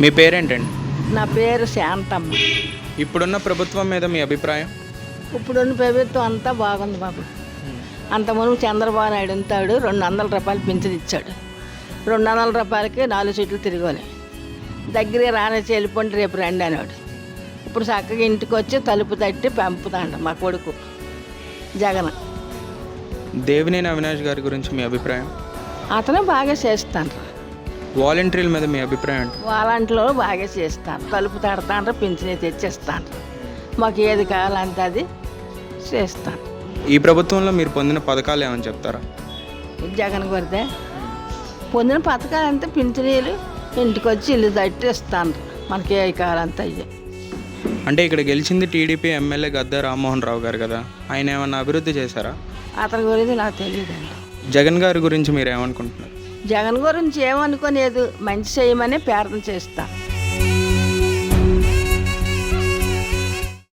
మీ పేరేంటండి? నా పేరు శాంతమ్మ. ఇప్పుడున్న ప్రభుత్వం మీద మీ అభిప్రాయం? ఇప్పుడున్న ప్రభుత్వం అంతా బాగుంది బాబు. అంత మునుపు చంద్రబాబు నాయుడు ఉంటాడు రెండు వందల రూపాయలు పింఛన్ ఇచ్చాడు. రెండు వందల రూపాయలకి నాలుగు సీట్లు తిరిగోని. దగ్గర రానేసి వెళ్ళిపోండి రేపు రండి అనేవాడు ఇప్పుడు చక్కగా ఇంటికి వచ్చి తలుపు తట్టి పంపుతాండ మా కొడుకు జగన్. దేవినేని అవినాష్ గారి గురించి మీ అభిప్రాయం? అతను బాగా చేస్తాను వాలంటీర్ల మీద మీ అభిప్రాయం వాళ్ళంట్లో బాగా చేస్తాను తలుపు తడతాండ్రు పింఛని తెచ్చిస్తాను మాకు ఏది కావాలంటే అది చేస్తాను ఈ ప్రభుత్వంలో మీరు పొందిన పథకాలు ఏమని చెప్తారా? జగన్ కొడితే పొందిన పథకాలు అంతా పింఛనీలు ఇంటికి వచ్చి ఇల్లు తట్టి ఇస్తాను మనకి ఏ కావాలంతా అయ్యే. అంటే ఇక్కడ గెలిచింది టీడీపీ ఎమ్మెల్యే గద్దా రామ్మోహన్ రావు గారు కదా ఆయన ఏమన్నా అభివృద్ధి చేశారా? అతని గురించి నాకు తెలియదండి. జగన్ గారి గురించి మీరు ఏమనుకుంటున్నారు? జగన్ గురించి ఏమనుకోలేదు మంచి చేయమని ప్రార్థన చేస్తాను